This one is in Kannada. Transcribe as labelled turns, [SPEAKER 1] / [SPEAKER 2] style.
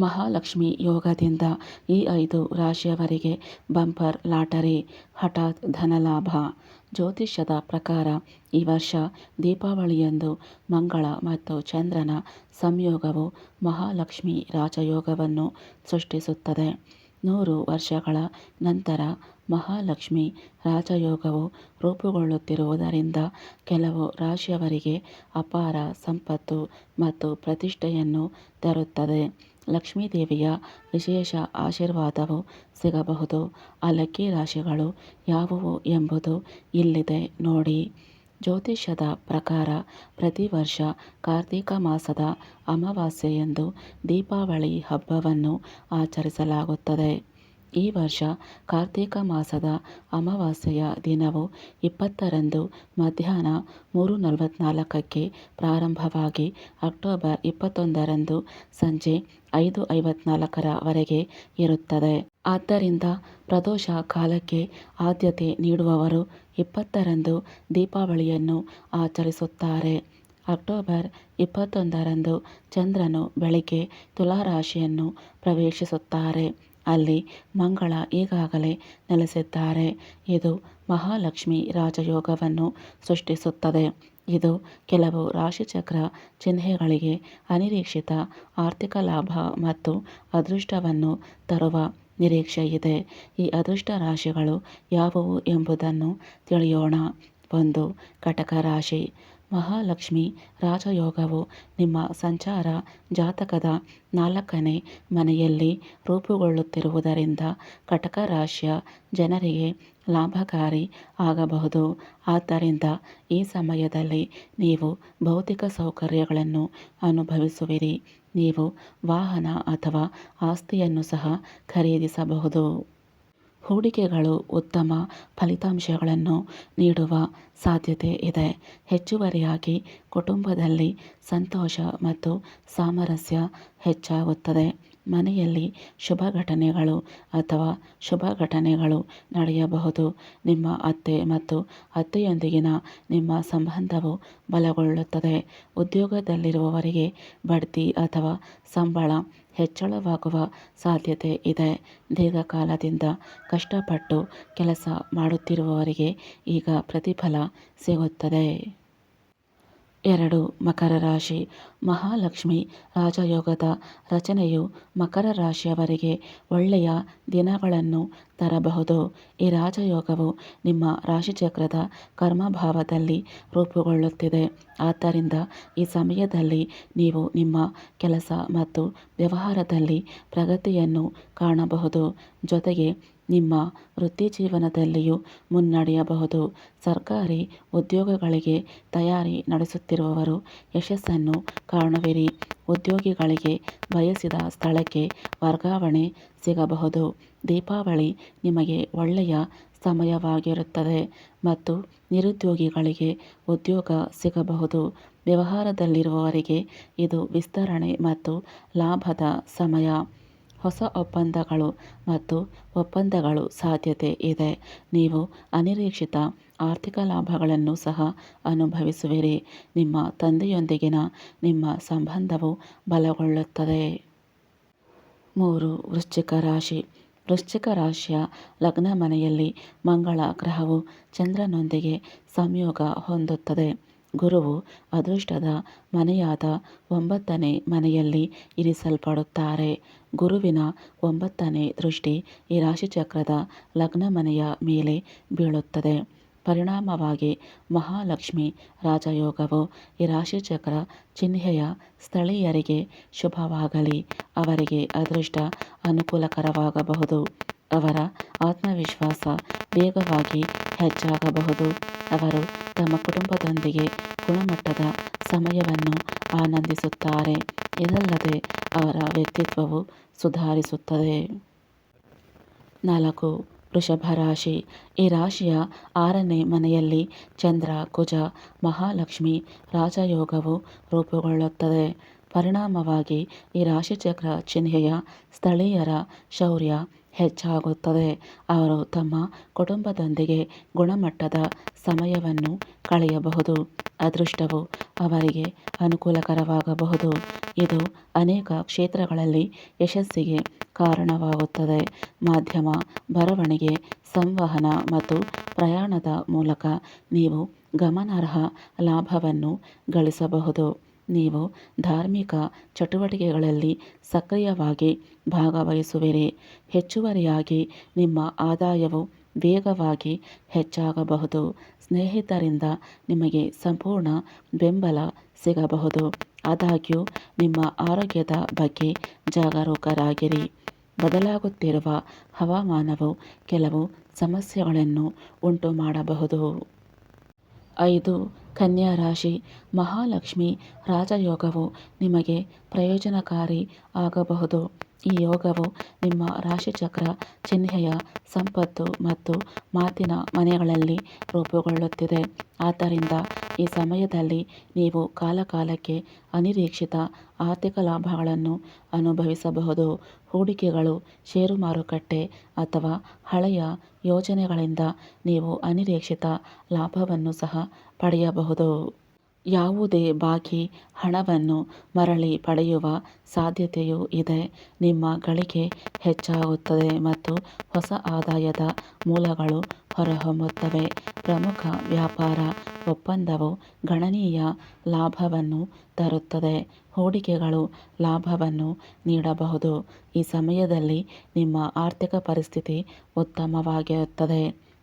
[SPEAKER 1] ಮಹಾಲಕ್ಷ್ಮಿ ಯೋಗದಿಂದ ಈ ಐದು ರಾಶಿಯವರಿಗೆ ಬಂಪರ್ ಲಾಟರಿ, ಹಠಾತ್ ಧನಲಾಭ. ಜ್ಯೋತಿಷ್ಯದ ಪ್ರಕಾರ ಈ ವರ್ಷ ದೀಪಾವಳಿಯಂದು ಮಂಗಳ ಮತ್ತು ಚಂದ್ರನ ಸಂಯೋಗವು ಮಹಾಲಕ್ಷ್ಮಿ ರಾಜಯೋಗವನ್ನು ಸೃಷ್ಟಿಸುತ್ತದೆ. ನೂರು ವರ್ಷಗಳ ನಂತರ ಮಹಾಲಕ್ಷ್ಮಿ ರಾಜಯೋಗವು ರೂಪುಗೊಳ್ಳುತ್ತಿರುವುದರಿಂದ ಕೆಲವು ರಾಶಿಯವರಿಗೆ ಅಪಾರ ಸಂಪತ್ತು ಮತ್ತು ಪ್ರತಿಷ್ಠೆಯನ್ನು ತರುತ್ತದೆ. ಲಕ್ಷ್ಮೀದೇವಿಯ ವಿಶೇಷ ಆಶೀರ್ವಾದವು ಸಿಗಬಹುದು. ಆ ಲಕ್ಕಿ ರಾಶಿಗಳು ಯಾವುವು ಎಂಬುದು ಇಲ್ಲಿದೆ ನೋಡಿ. ಜ್ಯೋತಿಷ್ಯದ ಪ್ರಕಾರ ಪ್ರತಿ ವರ್ಷ ಕಾರ್ತೀಕ ಮಾಸದ ಅಮಾವಾಸ್ಯೆಯಂದು ದೀಪಾವಳಿ ಹಬ್ಬವನ್ನು ಆಚರಿಸಲಾಗುತ್ತದೆ. ಈ ವರ್ಷ ಕಾರ್ತಿಕ ಮಾಸದ ಅಮಾವಾಸ್ಯೆಯ ದಿನವು ಇಪ್ಪತ್ತರಂದು ಮಧ್ಯಾಹ್ನ ಮೂರು ನಲವತ್ತ್ನಾಲ್ಕಕ್ಕೆ ಪ್ರಾರಂಭವಾಗಿ ಅಕ್ಟೋಬರ್ ಇಪ್ಪತ್ತೊಂದರಂದು ಸಂಜೆ ಐದು ಐವತ್ನಾಲ್ಕರವರೆಗೆ ಇರುತ್ತದೆ. ಆದ್ದರಿಂದ ಪ್ರದೋಷ ಕಾಲಕ್ಕೆ ಆದ್ಯತೆ ನೀಡುವವರು ಇಪ್ಪತ್ತರಂದು ದೀಪಾವಳಿಯನ್ನು ಆಚರಿಸುತ್ತಾರೆ. ಅಕ್ಟೋಬರ್ ಇಪ್ಪತ್ತೊಂದರಂದು ಚಂದ್ರನು ಬೆಳಿಗ್ಗೆ ತುಲಾರಾಶಿಯನ್ನು ಪ್ರವೇಶಿಸುತ್ತಾರೆ. ಅಲ್ಲಿ ಮಂಗಳ ಈಗಾಗಲೇ ನೆಲೆಸಿದ್ದಾರೆ. ಇದು ಮಹಾಲಕ್ಷ್ಮಿ ರಾಜಯೋಗವನ್ನು ಸೃಷ್ಟಿಸುತ್ತದೆ. ಇದು ಕೆಲವು ರಾಶಿಚಕ್ರ ಚಿಹ್ನೆಗಳಿಗೆ ಅನಿರೀಕ್ಷಿತ ಆರ್ಥಿಕ ಲಾಭ ಮತ್ತು ಅದೃಷ್ಟವನ್ನು ತರುವ ನಿರೀಕ್ಷೆಯಿದೆ. ಈ ಅದೃಷ್ಟ ರಾಶಿಗಳು ಯಾವುವು ಎಂಬುದನ್ನು ತಿಳಿಯೋಣ. ಒಂದು, ಕಟಕ ರಾಶಿ. ಮಹಾಲಕ್ಷ್ಮಿ, ರಾಜಯೋಗವು ನಿಮ್ಮ ಸಂಚಾರ ಜಾತಕದ ನಾಲ್ಕನೇ ಮನೆಯಲ್ಲಿ ರೂಪುಗೊಳ್ಳುತ್ತಿರುವುದರಿಂದ ಕಟಕ ರಾಶಿಯ ಜನರಿಗೆ ಲಾಭಕಾರಿ ಆಗಬಹುದು. ಆದ್ದರಿಂದ ಈ ಸಮಯದಲ್ಲಿ ನೀವು ಭೌತಿಕ ಸೌಕರ್ಯಗಳನ್ನು ಅನುಭವಿಸುವಿರಿ. ನೀವು ವಾಹನ ಅಥವಾ ಆಸ್ತಿಯನ್ನು ಸಹ ಖರೀದಿಸಬಹುದು. ಹೂಡಿಕೆಗಳು ಉತ್ತಮ ಫಲಿತಾಂಶಗಳನ್ನು ನೀಡುವ ಸಾಧ್ಯತೆ ಇದೆ. ಹೆಚ್ಚುವರಿಯಾಗಿ ಕುಟುಂಬದಲ್ಲಿ ಸಂತೋಷ ಮತ್ತು ಸಾಮರಸ್ಯ ಹೆಚ್ಚಾಗುತ್ತದೆ. ಮನೆಯಲ್ಲಿ ಶುಭ ಘಟನೆಗಳು ಅಥವಾ ಶುಭ ಘಟನೆಗಳು ನಡೆಯಬಹುದು. ನಿಮ್ಮ ಅತ್ತೆ ಮತ್ತು ಅತ್ತೆಯೊಂದಿಗಿನ ನಿಮ್ಮ ಸಂಬಂಧವು ಬಲಗೊಳ್ಳುತ್ತದೆ. ಉದ್ಯೋಗದಲ್ಲಿರುವವರಿಗೆ ಬಡ್ತಿ ಅಥವಾ ಸಂಬಳ ಹೆಚ್ಚಳವಾಗುವ ಸಾಧ್ಯತೆ ಇದೆ. ದೀರ್ಘಕಾಲದಿಂದ ಕಷ್ಟಪಟ್ಟು ಕೆಲಸ ಮಾಡುತ್ತಿರುವವರಿಗೆ ಈಗ ಪ್ರತಿಫಲ ಸಿಗುತ್ತದೆ. ಎರಡು ಮಕರ ರಾಶಿ. ಮಹಾಲಕ್ಷ್ಮಿ ರಾಜಯೋಗದ ರಚನೆಯು ಮಕರ ರಾಶಿಯವರಿಗೆ ಒಳ್ಳೆಯ ದಿನಗಳನ್ನು ತರಬಹುದು. ಈ ರಾಜಯೋಗವು ನಿಮ್ಮ ರಾಶಿಚಕ್ರದ ಕರ್ಮಭಾವದಲ್ಲಿ ರೂಪುಗೊಳ್ಳುತ್ತಿದೆ. ಆದ್ದರಿಂದ ಈ ಸಮಯದಲ್ಲಿ ನೀವು ನಿಮ್ಮ ಕೆಲಸ ಮತ್ತು ವ್ಯವಹಾರದಲ್ಲಿ ಪ್ರಗತಿಯನ್ನು ಕಾಣಬಹುದು. ಜೊತೆಗೆ ನಿಮ್ಮ ವೃತ್ತಿ ಜೀವನದಲ್ಲಿಯೂ ಮುನ್ನಡೆಯಬಹುದು. ಸರ್ಕಾರಿ ಉದ್ಯೋಗಗಳಿಗೆ ತಯಾರಿ ನಡೆಸುತ್ತಿರುವವರು ಯಶಸ್ಸನ್ನು ಕಾಣುವಿರಿ. ಉದ್ಯೋಗಿಗಳಿಗೆ ಬಯಸಿದ ಸ್ಥಳಕ್ಕೆ ವರ್ಗಾವಣೆ ಸಿಗಬಹುದು. ದೀಪಾವಳಿ ನಿಮಗೆ ಒಳ್ಳೆಯ ಸಮಯವಾಗಿರುತ್ತದೆ ಮತ್ತು ನಿರುದ್ಯೋಗಿಗಳಿಗೆ ಉದ್ಯೋಗ ಸಿಗಬಹುದು. ವ್ಯವಹಾರದಲ್ಲಿರುವವರಿಗೆ ಇದು ವಿಸ್ತರಣೆ ಮತ್ತು ಲಾಭದ ಸಮಯ. ಹೊಸ ಒಪ್ಪಂದಗಳು ಮತ್ತು ಒಪ್ಪಂದಗಳು ಸಾಧ್ಯತೆ ಇದೆ. ನೀವು ಅನಿರೀಕ್ಷಿತ ಆರ್ಥಿಕ ಲಾಭಗಳನ್ನು ಸಹ ಅನುಭವಿಸುವಿರಿ. ನಿಮ್ಮ ತಂದೆಯೊಂದಿಗಿನ ನಿಮ್ಮ ಸಂಬಂಧವು ಬಲಗೊಳ್ಳುತ್ತದೆ. ಮೂರು, ವೃಶ್ಚಿಕ ರಾಶಿ. ವೃಶ್ಚಿಕ ರಾಶಿಯ ಲಗ್ನ ಮನೆಯಲ್ಲಿ ಮಂಗಳ ಗ್ರಹವು ಚಂದ್ರನೊಂದಿಗೆ ಸಂಯೋಗ ಹೊಂದುತ್ತದೆ. ಗುರುವು ಅದೃಷ್ಟದ ಮನೆಯಾದ ಒಂಬತ್ತನೇ ಮನೆಯಲ್ಲಿ ಇರಿಸಲ್ಪಡುತ್ತಾರೆ. ಗುರುವಿನ ಒಂಬತ್ತನೇ ದೃಷ್ಟಿ ಈ ರಾಶಿಚಕ್ರದ ಲಗ್ನ ಮನೆಯ ಮೇಲೆ ಬೀಳುತ್ತದೆ. ಪರಿಣಾಮವಾಗಿ ಮಹಾಲಕ್ಷ್ಮಿ ರಾಜಯೋಗವು ಈ ರಾಶಿಚಕ್ರ ಚಿಹ್ನೆಯ ಸ್ಥಳೀಯರಿಗೆ ಶುಭವಾಗಲಿ, ಅವರಿಗೆ ಅದೃಷ್ಟ ಅನುಕೂಲಕರವಾಗಬಹುದು. ಅವರ ಆತ್ಮವಿಶ್ವಾಸ ವೇಗವಾಗಿ ಹೆಚ್ಚಾಗಬಹುದು. ಅವರು ತಮ್ಮ ಕುಟುಂಬದೊಂದಿಗೆ ಗುಣಮಟ್ಟದ ಸಮಯವನ್ನು ಆನಂದಿಸುತ್ತಾರೆ. ಇದಲ್ಲದೆ ಅವರ ವ್ಯಕ್ತಿತ್ವವು ಸುಧಾರಿಸುತ್ತದೆ. ನಾಲ್ಕು, ವೃಷಭ ರಾಶಿ. ಈ ರಾಶಿಯ ಆರನೇ ಮನೆಯಲ್ಲಿ ಚಂದ್ರ, ಕುಜ, ಮಹಾಲಕ್ಷ್ಮಿ, ರಾಜಯೋಗವು ರೂಪುಗೊಳ್ಳುತ್ತದೆ. ಪರಿಣಾಮವಾಗಿ ಈ ರಾಶಿಚಕ್ರ ಚಿಹ್ನೆಯ ಸ್ಥಳೀಯರ ಶೌರ್ಯ ಹೆಚ್ಚಾಗುತ್ತದೆ. ಅವರು ತಮ್ಮ ಕುಟುಂಬದೊಂದಿಗೆ ಗುಣಮಟ್ಟದ ಸಮಯವನ್ನು ಕಳೆಯಬಹುದು. ಅದೃಷ್ಟವು ಅವರಿಗೆ ಅನುಕೂಲಕರವಾಗಬಹುದು. ಇದು ಅನೇಕ ಕ್ಷೇತ್ರಗಳಲ್ಲಿ ಯಶಸ್ಸಿಗೆ ಕಾರಣವಾಗುತ್ತದೆ. ಮಾಧ್ಯಮ ಬರವಣಿಗೆ, ಸಂವಹನ ಮತ್ತು ಪ್ರಯಾಣದ ಮೂಲಕ ನೀವು ಗಮನಾರ್ಹ ಲಾಭವನ್ನು ಗಳಿಸಬಹುದು. ನೀವು ಧಾರ್ಮಿಕ ಚಟುವಟಿಕೆಗಳಲ್ಲಿ ಸಕ್ರಿಯವಾಗಿ ಭಾಗವಹಿಸುವಿರಿ. ಹೆಚ್ಚುವರಿಯಾಗಿ ನಿಮ್ಮ ಆದಾಯವು ವೇಗವಾಗಿ ಹೆಚ್ಚಾಗಬಹುದು. ಸ್ನೇಹಿತರಿಂದ ನಿಮಗೆ ಸಂಪೂರ್ಣ ಬೆಂಬಲ ಸಿಗಬಹುದು. ಆದಾಗ್ಯೂ, ನಿಮ್ಮ ಆರೋಗ್ಯದ ಬಗ್ಗೆ ಜಾಗರೂಕರಾಗಿರಿ. ಬದಲಾಗುತ್ತಿರುವ ಹವಾಮಾನವು ಕೆಲವು ಸಮಸ್ಯೆಗಳನ್ನು ಉಂಟು ಮಾಡಬಹುದು ಐದು. ಕನ್ಯಾ ರಾಶಿ ಮಹಾಲಕ್ಷ್ಮಿ ರಾಜಯೋಗವು ನಿಮಗೆ ಪ್ರಯೋಜನಕಾರಿ ಆಗಬಹುದು. ಈ ಯೋಗವು ನಿಮ್ಮ ರಾಶಿಚಕ್ರ, ಚಿಹ್ನೆಯ ಸಂಪತ್ತು ಮತ್ತು ಮಾತಿನ ಮನೆಗಳಲ್ಲಿ ರೂಪುಗೊಳ್ಳುತ್ತಿದೆ. ಆದ್ದರಿಂದ ಈ ಸಮಯದಲ್ಲಿ ನೀವು ಕಾಲಕಾಲಕ್ಕೆ ಅನಿರೀಕ್ಷಿತ ಆರ್ಥಿಕ ಲಾಭಗಳನ್ನು ಅನುಭವಿಸಬಹುದು. ಹೂಡಿಕೆಗಳು, ಷೇರು ಮಾರುಕಟ್ಟೆ ಅಥವಾ ಹಳೆಯ ಯೋಜನೆಗಳಿಂದ ನೀವು ಅನಿರೀಕ್ಷಿತ ಲಾಭವನ್ನು ಸಹ ಪಡೆಯಬಹುದು. ಯಾವುದೇ ಬಾಕಿ ಹಣವನ್ನು ಮರಳಿ ಪಡೆಯುವ ಸಾಧ್ಯತೆಯೂ ಇದೆ. ನಿಮ್ಮ ಗಳಿಕೆ ಹೆಚ್ಚಾಗುತ್ತದೆ ಮತ್ತು ಹೊಸ ಆದಾಯದ ಮೂಲಗಳು ಹೊರಹೊಮ್ಮುತ್ತವೆ. ಪ್ರಮುಖ ವ್ಯಾಪಾರ ಒಪ್ಪಂದವು ಗಣನೀಯ ಲಾಭವನ್ನು ತರುತ್ತದೆ. ಹೂಡಿಕೆಗಳು ಲಾಭವನ್ನು ನೀಡಬಹುದು. ಈ ಸಮಯದಲ್ಲಿ ನಿಮ್ಮ ಆರ್ಥಿಕ ಪರಿಸ್ಥಿತಿ ಉತ್ತಮವಾಗಿರುತ್ತದೆ.